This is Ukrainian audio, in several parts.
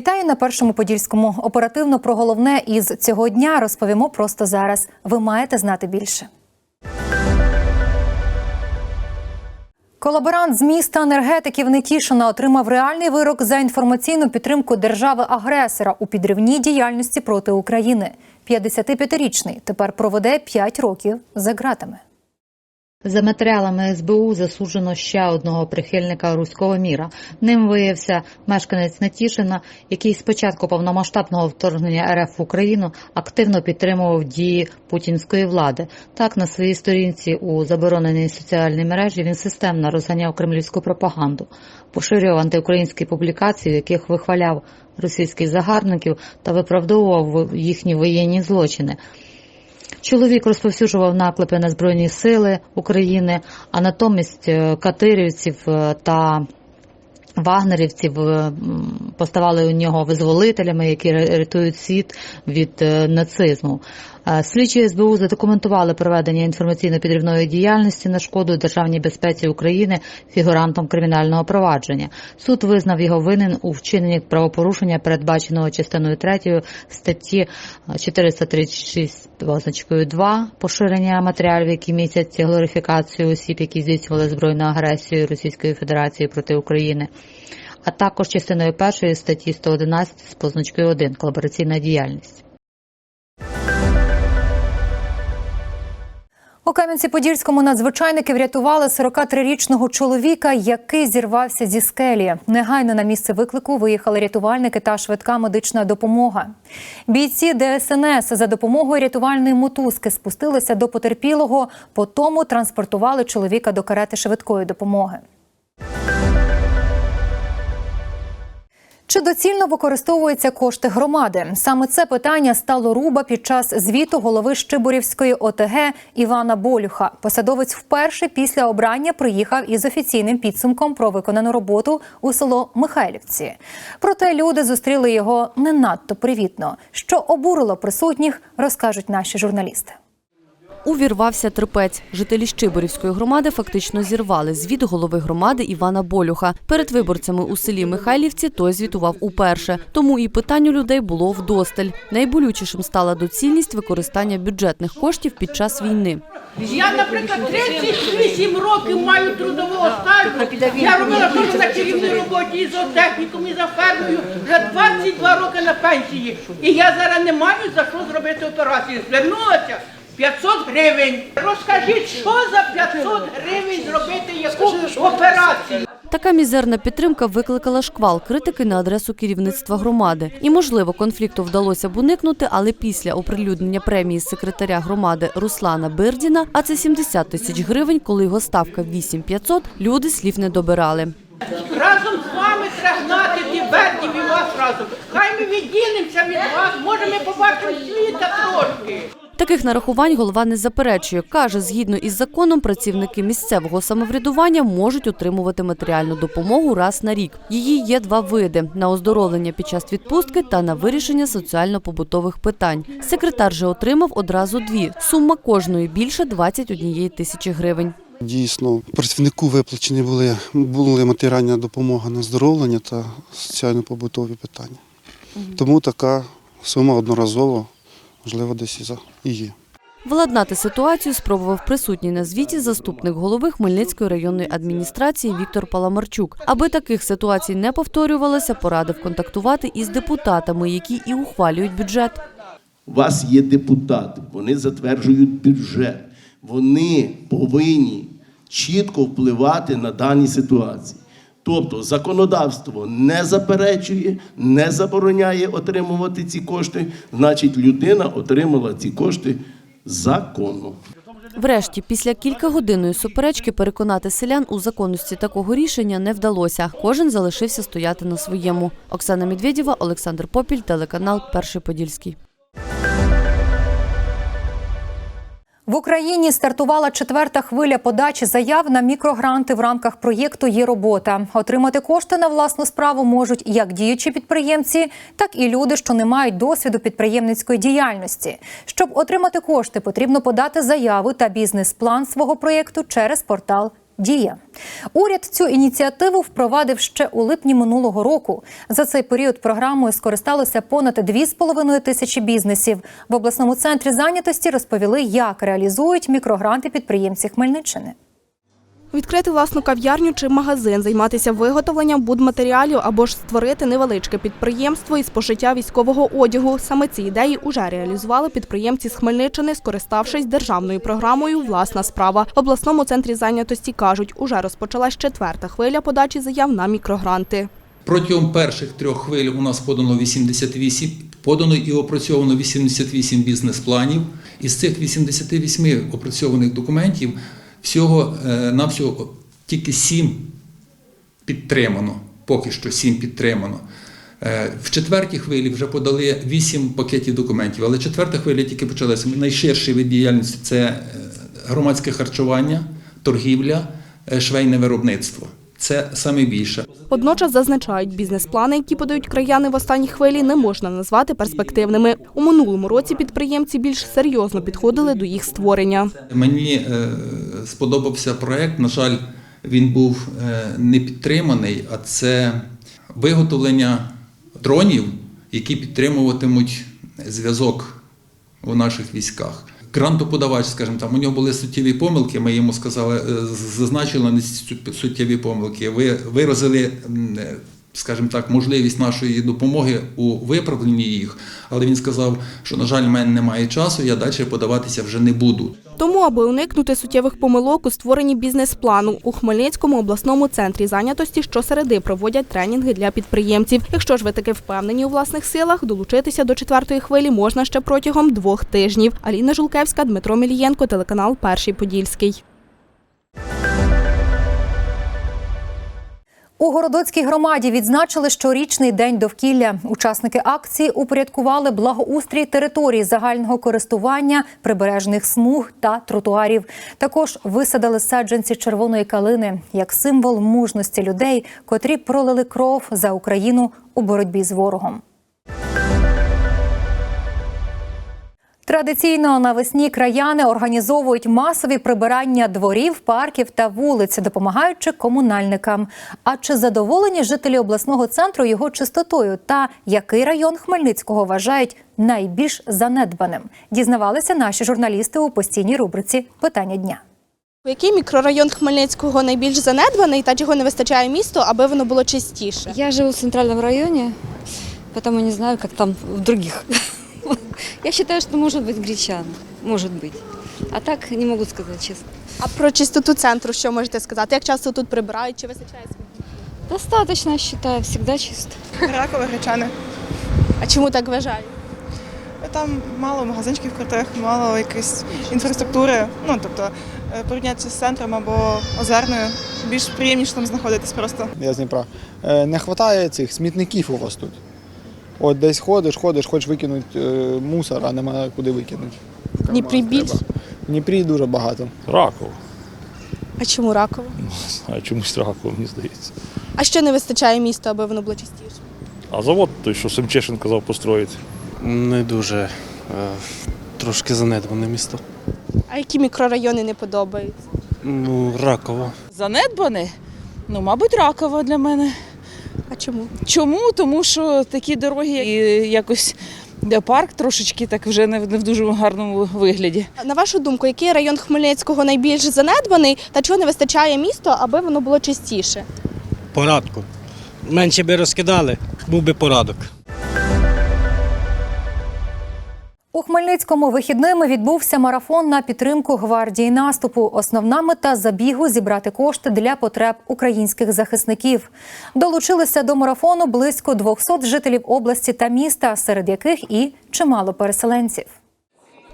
Вітаю на першому подільському. Оперативно про головне із цього дня розповімо просто зараз. Ви маєте знати більше. Колаборант з міста енергетиків Нетішина отримав реальний вирок за інформаційну підтримку держави-агресора у підривній діяльності проти України. 55-річний тепер проведе 5 років за ґратами. За матеріалами СБУ засуджено ще одного прихильника руського міра. Ним виявився мешканець Нетішина, який з початку повномасштабного вторгнення РФ в Україну активно підтримував дії путінської влади. Так на своїй сторінці у забороненій соціальній мережі він системно розганяв кремлівську пропаганду, поширював антиукраїнські публікації, в яких вихваляв російських загарбників та виправдовував їхні воєнні злочини. Чоловік розповсюджував наклепи на Збройні Сили України, а натомість е, катирівців е, та вагнерівців е, поставали у нього визволителями, які рятують світ від нацизму. Е, Слідчі СБУ задокументували проведення інформаційно-підривної діяльності на шкоду державній безпеці України фігурантом кримінального провадження. Суд визнав його винен у вчиненні правопорушення, передбаченого частиною 3 статті е, 436 позначкою 2 поширення матеріалів, які містять глорифікацію осіб, які здійснювали збройну агресію Російської Федерації проти України. А також частиною першої статті 111 з позначкою 1 колабораційна діяльність. У Кам'янці-Подільському надзвичайники врятували 43-річного чоловіка, який зірвався зі скелі. Негайно на місце виклику виїхали рятувальники та швидка медична допомога. Бійці ДСНС за допомогою рятувальної мотузки спустилися до потерпілого, по тому транспортували чоловіка до карети швидкої допомоги. Чи доцільно використовуються кошти громади? Саме це питання стало руба під час звіту голови Щиборівської ОТГ Івана Болюха. Посадовець вперше після обрання приїхав із офіційним підсумком про виконану роботу у село Михайлівці. Проте люди зустріли його не надто привітно. Що обурило присутніх, розкажуть наші журналісти. Увірвався терпець. Жителі Щиборівської громади фактично зірвали звіт голови громади Івана Болюха. Перед виборцями у селі Михайлівці той звітував уперше. Тому і питань у людей було вдосталь. Найболючішим стала доцільність використання бюджетних коштів під час війни. Я, наприклад, 38 років маю трудового стажу. Я робила теж на керівній роботі і за техніком, і за фермою. Вже 22 роки на пенсії. І я зараз не маю за що зробити операцію. Звернулася 500 гривень. Розкажіть, що за 500 гривень зробити яку операцію? Така мізерна підтримка викликала шквал критики на адресу керівництва громади. І, можливо, конфлікту вдалося б уникнути, але після оприлюднення премії секретаря громади Руслана Бердіна, а це 70 тисяч гривень, коли його ставка 8500, люди слів не добирали. Разом з вами треба гнати і вас разом. Хай ми відділимося від вас, може ми побачимо світа трошки. Таких нарахувань голова не заперечує. Каже, згідно із законом, працівники місцевого самоврядування можуть отримувати матеріальну допомогу раз на рік. Її є два види: на оздоровлення під час відпустки та на вирішення соціально-побутових питань. Секретар же отримав одразу дві. Сума кожної більше 21 тисячі гривень. Дійсно, працівнику виплачені були, була матеріальна допомога на здоровлення та соціально-побутові питання. Тому така сума одноразово, можливо, десь і за і є. Владнати ситуацію спробував присутній на звіті заступник голови Хмельницької районної адміністрації Віктор Паламарчук. Аби таких ситуацій не повторювалося, порадив контактувати із депутатами, які і ухвалюють бюджет. У вас є депутати, вони затверджують бюджет. Вони повинні чітко впливати на дані ситуації. Тобто законодавство не заперечує, не забороняє отримувати ці кошти, значить людина отримала ці кошти законно. Врешті, після кількагодинної суперечки переконати селян у законності такого рішення не вдалося. Кожен залишився стояти на своєму. Оксана Медведєва, Олександр Попіль, телеканал Перший Подільський. В Україні стартувала четверта хвиля подачі заяв на мікрогранти в рамках проєкту Є робота. Отримати кошти на власну справу можуть як діючі підприємці, так і люди, що не мають досвіду підприємницької діяльності. Щоб отримати кошти, потрібно подати заяву та бізнес-план свого проєкту через портал Дія. Уряд цю ініціативу впровадив ще у липні минулого року. За цей період програмою скористалося понад 2,5 тисячі бізнесів. В обласному центрі зайнятості розповіли, як реалізують мікрогранти підприємці Хмельниччини. Відкрити власну кав'ярню чи магазин, займатися виготовленням будматеріалів або ж створити невеличке підприємство із пошиття військового одягу. Саме ці ідеї уже реалізували підприємці з Хмельниччини, скориставшись державною програмою Власна справа. В обласному центрі зайнятості кажуть, уже розпочалась четверта хвиля подачі заяв на мікрогранти. Протягом перших трьох хвиль у нас подано 88, подано і опрацьовано 88 бізнес-планів. Із цих 88 опрацьованих документів всього е, на всього тільки сім підтримано. Поки що сім підтримано. Е, В четвертій хвилі вже подали вісім пакетів документів, але четверта хвиля тільки почалася. Найширший вид діяльності це е, громадське харчування, торгівля, швейне виробництво. Це саме більше. Водночас зазначають, бізнес-плани, які подають краяни в останній хвилі, не можна назвати перспективними. У минулому році підприємці більш серйозно підходили до їх створення. Мені е, сподобався проект. На жаль, він був е, не підтриманий, а це виготовлення дронів, які підтримуватимуть зв'язок у наших військах. Грантоподавач, скажімо там, у нього були суттєві помилки. Ми йому сказали, е, зазначили на суттєві помилки. Ви виразили, скажімо так, можливість нашої допомоги у виправленні їх. Але він сказав, що на жаль, в мене немає часу, я далі подаватися вже не буду. Тому, аби уникнути суттєвих помилок у створенні бізнес-плану, у Хмельницькому обласному центрі зайнятості щосереди проводять тренінги для підприємців. Якщо ж ви таки впевнені у власних силах, долучитися до четвертої хвилі можна ще протягом двох тижнів. Аліна Жулкевська, Дмитро Мілієнко, телеканал Перший Подільський. У Городоцькій громаді відзначили щорічний день довкілля. Учасники акції упорядкували благоустрій територій загального користування, прибережних смуг та тротуарів. Також висадили саджанці червоної калини як символ мужності людей, котрі пролили кров за Україну у боротьбі з ворогом. Традиційно навесні краяни організовують масові прибирання дворів, парків та вулиць, допомагаючи комунальникам. А чи задоволені жителі обласного центру його чистотою? Та який район Хмельницького вважають найбільш занедбаним? Дізнавалися наші журналісти у постійній рубриці Питання дня. Який мікрорайон Хмельницького найбільш занедбаний та чого не вистачає місту, аби воно було чистіше? Я живу в центральном районе, поэтому не знаю, как там в других. Я считаю, что может быть гречан. Может быть. А так не могу сказать честно. А про чистоту центру що можете сказати? Як часто тут прибирають? Чи вистачає сміття? Достаточно, считаю, всегда чисто. Ракове гречани. А чому так вважають? Там мало магазинчиків крутих, мало якоїсь інфраструктури. Ну тобто е, порівняти з центром або озерною. Більш приємніше там знаходитись просто. я з Дніпра. Е, Не вистачає цих смітників у вас тут. От десь ходиш, ходиш, хочеш викинути е, мусор, а немає куди викинути. В Дніпрі більше? В Дніпрі дуже багато. Раков. А чому раково? А чомусь Раков, мені здається. А що не вистачає місту, аби воно було чистіше? А завод той, що Семчешин казав построїти. Не дуже е, трошки занедбане місто. А які мікрорайони не подобаються? Ну, раково. Занедбане? Ну, мабуть, раково для мене. Чому? Чому? Тому що такі дороги і якось парк трошечки так вже не в не в дуже гарному вигляді. На вашу думку, який район Хмельницького найбільш занедбаний та чого не вистачає місту, аби воно було чистіше? Порадку. Менше би розкидали, був би порадок. У Хмельницькому вихідними відбувся марафон на підтримку гвардії наступу. Основна мета забігу зібрати кошти для потреб українських захисників. Долучилися до марафону близько 200 жителів області та міста, серед яких і чимало переселенців.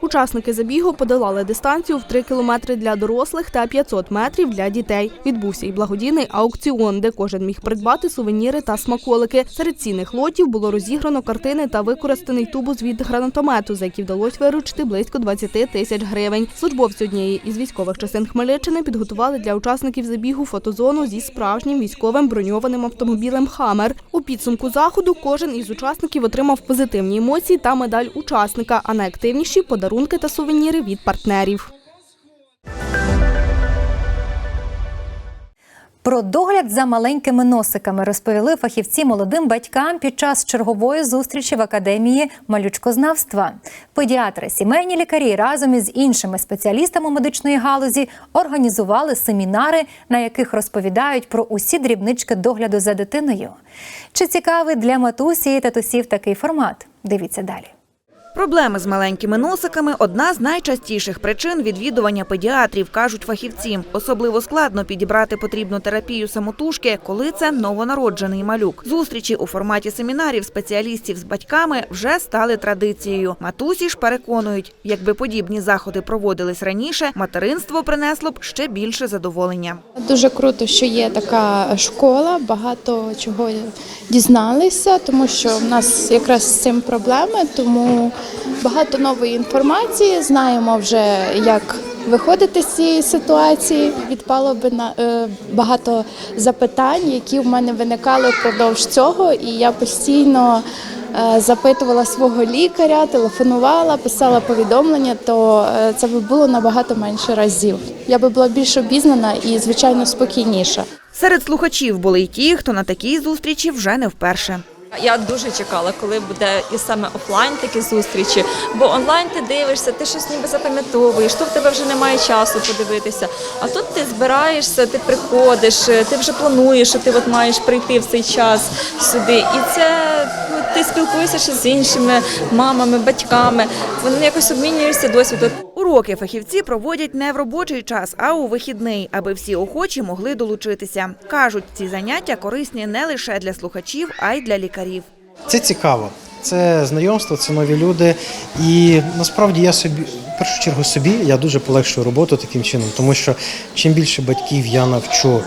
Учасники забігу подолали дистанцію в 3 кілометри для дорослих та 500 метрів для дітей. Відбувся і благодійний аукціон, де кожен міг придбати сувеніри та смаколики. Серед цінних лотів було розіграно картини та використаний тубус від гранатомету, за який вдалося виручити близько 20 тисяч гривень. Службовці однієї із військових частин Хмельниччини підготували для учасників забігу фотозону зі справжнім військовим броньованим автомобілем Хамер. У підсумку заходу кожен із учасників отримав позитивні емоції та медаль учасника, а найактивніші подарунки та сувеніри від партнерів. Про догляд за маленькими носиками розповіли фахівці молодим батькам під час чергової зустрічі в академії малючкознавства. Педіатри, сімейні лікарі разом із іншими спеціалістами медичної галузі організували семінари, на яких розповідають про усі дрібнички догляду за дитиною. Чи цікавий для матусі і татусів такий формат? Дивіться далі. Проблеми з маленькими носиками одна з найчастіших причин відвідування педіатрів, кажуть фахівці. Особливо складно підібрати потрібну терапію самотужки, коли це новонароджений малюк. Зустрічі у форматі семінарів спеціалістів з батьками вже стали традицією. Матусі ж переконують, якби подібні заходи проводились раніше, материнство принесло б ще більше задоволення. Дуже круто, що є така школа, багато чого дізналися, тому що в нас якраз з цим проблеми, тому багато нової інформації. Знаємо вже, як виходити з цієї ситуації. Відпало би на е, багато запитань, які в мене виникали впродовж цього, і я постійно. е, Запитувала свого лікаря, телефонувала, писала повідомлення, то е, це би було набагато менше разів. Я би була більш обізнана і, звичайно, спокійніша. Серед слухачів були й ті, хто на такій зустрічі вже не вперше. Я дуже чекала, коли буде і саме офлайн такі зустрічі, бо онлайн ти дивишся, ти щось ніби запам'ятовуєш, то в тебе вже немає часу подивитися. А тут ти збираєшся, ти приходиш, ти вже плануєш, що ти от маєш прийти в цей час сюди. І це ну, ти спілкуєшся ще з іншими мамами, батьками. Вони якось обмінюються досвідом. Уроки фахівці проводять не в робочий час, а у вихідний, аби всі охочі могли долучитися. Кажуть, ці заняття корисні не лише для слухачів, а й для лікарів. Це цікаво. Це знайомство, це нові люди. І насправді я собі, в першу чергу собі, я дуже полегшую роботу таким чином, тому що чим більше батьків я навчу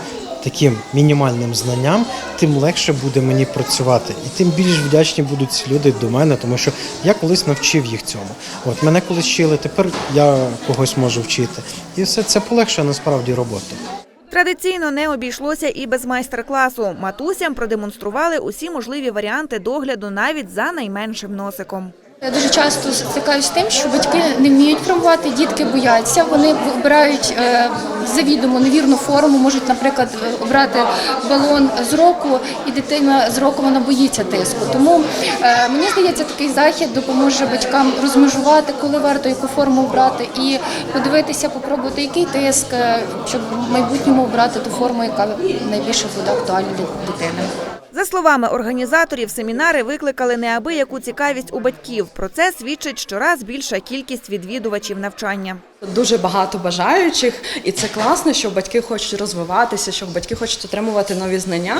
таким мінімальним знанням, тим легше буде мені працювати. І тим більш вдячні будуть ці люди до мене, тому що я колись навчив їх цьому. От мене колись вчили, тепер я когось можу вчити. І все це полегшує насправді роботу. Традиційно не обійшлося і без майстер-класу. Матусям продемонстрували усі можливі варіанти догляду навіть за найменшим носиком. Я дуже часто стикаюся з тим, що батьки не вміють формувати, дітки бояться. Вони обирають е, завідомо невірну форму, можуть, наприклад, обрати балон з року, і дитина з року вона боїться тиску. Тому е, мені здається, такий захід допоможе батькам розмежувати, коли варто яку форму обрати, і подивитися, попробувати, який тиск, е, щоб в майбутньому обрати ту форму, яка найбільше буде актуальна для дитини. За словами організаторів, семінари викликали неабияку цікавість у батьків. Про це свідчить щораз більша кількість відвідувачів навчання. Дуже багато бажаючих, і це класно, що батьки хочуть розвиватися, що батьки хочуть отримувати нові знання.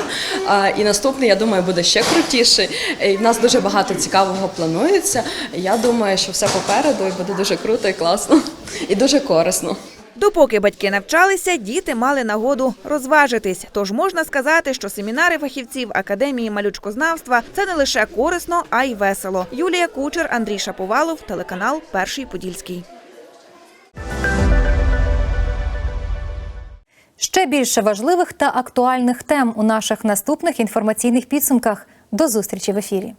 І наступний, я думаю, буде ще крутіший. І в нас дуже багато цікавого планується. Я думаю, що все попереду і буде дуже круто і класно, і дуже корисно. Допоки батьки навчалися, діти мали нагоду розважитись. Тож можна сказати, що семінари фахівців Академії малючкознавства це не лише корисно, а й весело. Юлія Кучер, Андрій Шаповалов, телеканал Перший Подільський. Ще більше важливих та актуальних тем у наших наступних інформаційних підсумках. До зустрічі в ефірі.